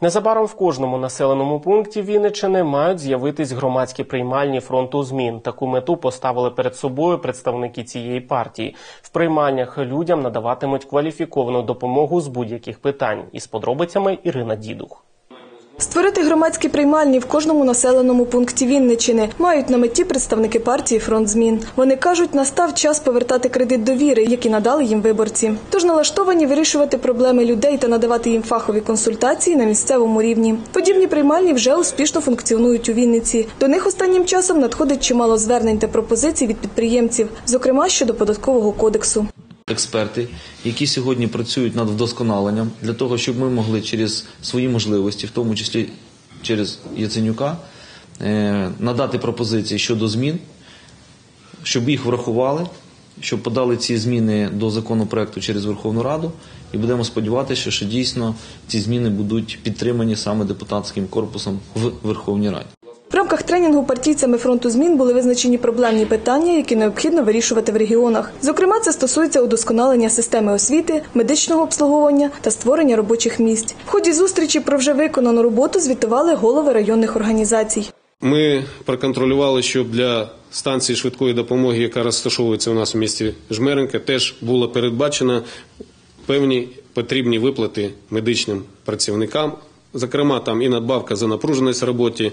Незабаром в кожному населеному пункті Вінничини мають з'явитись громадські приймальні фронту змін. Таку мету поставили перед собою представники цієї партії. В приймальнях людям надаватимуть кваліфіковану допомогу з будь-яких питань. Із подробицями Ірина Дідух. Створити громадські приймальні в кожному населеному пункті Вінничини мають на меті представники партії Фронт змін. Вони кажуть, настав час повертати кредит довіри, який надали їм виборці. Тож налаштовані вирішувати проблеми людей та надавати їм фахові консультації на місцевому рівні. Подібні приймальні вже успішно функціонують у Вінниці. До них останнім часом надходить чимало звернень та пропозицій від підприємців, зокрема щодо податкового кодексу. Експерти, які сьогодні працюють над вдосконаленням для того, щоб ми могли через свої можливості, в тому числі через Яценюка, е, надати пропозиції щодо змін, щоб їх врахували, щоб подали ці зміни до законопроекту через Верховну Раду, і будемо сподіватися, що дійсно ці зміни будуть підтримані саме депутатським корпусом в Верховній Раді. Рамках тренінгу партійцями фронту змін були визначені проблемні питання, які необхідно вирішувати в регіонах. Зокрема, це стосується удосконалення системи освіти, медичного обслуговування та створення робочих місць. В ході зустрічі про вже виконану роботу звітували голови районних організацій. Ми проконтролювали, щоб для станції швидкої допомоги, яка розташовується у нас в місті Жмеренка, теж було передбачено певні потрібні виплати медичним працівникам. Зокрема, там і надбавка за напруженість роботі,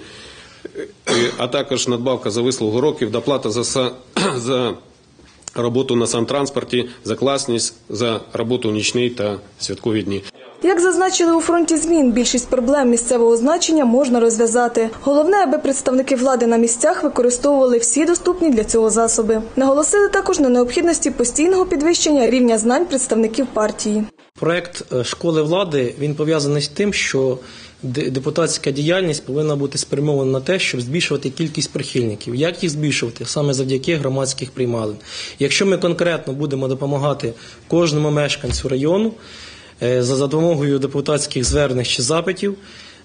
а також надбавка за вислугу років, доплата за, за роботу на сантранспорті, за класність, за роботу в нічні та святкові дні. Як зазначили у фронті змін, більшість проблем місцевого значення можна розв'язати. Головне, аби представники влади на місцях використовували всі доступні для цього засоби. Наголосили також на необхідності постійного підвищення рівня знань представників партії. Проект е, школи влади він пов'язаний з тим, що депутатська діяльність повинна бути спрямована на те, щоб збільшувати кількість прихильників. Як їх збільшувати? Саме завдяки громадських приймалин. Якщо ми конкретно будемо допомагати кожному мешканцю району е, за допомогою депутатських звернень чи запитів.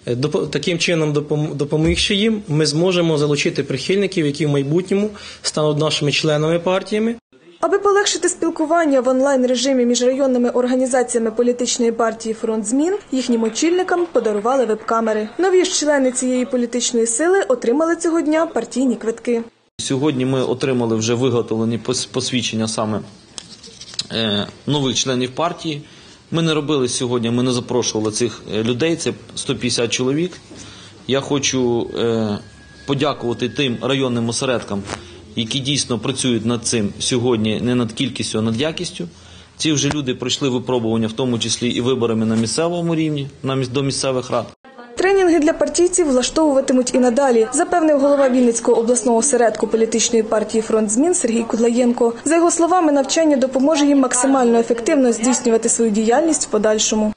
е, Таким чином, допом- допомігши їм, ми зможемо залучити прихильників, які в майбутньому стануть нашими членами партіями. Аби полегшити спілкування в онлайн режимі між районними організаціями політичної партії Фронт змін, їхнім очільникам подарували веб-камери. Нові ж члени цієї політичної сили отримали цього дня партійні квитки. Сьогодні ми отримали вже виготовлені пос- посвідчення саме е, нових членів партії. Ми не робили сьогодні, ми не запрошували цих е, людей, це 150 чоловік. Я хочу е, подякувати тим районним осередкам, які дійсно працюють над цим сьогодні, не над кількістю, а над якістю. Ці вже люди пройшли випробування, в тому числі і виборами на місцевому рівні, до місцевих рад. Тренінги для партійців влаштовуватимуть і надалі, запевнив голова Вінницького обласного осередку політичної партії Фронт змін Сергій Кудлаєнко. За його словами, навчання допоможе їм максимально ефективно здійснювати свою діяльність в подальшому.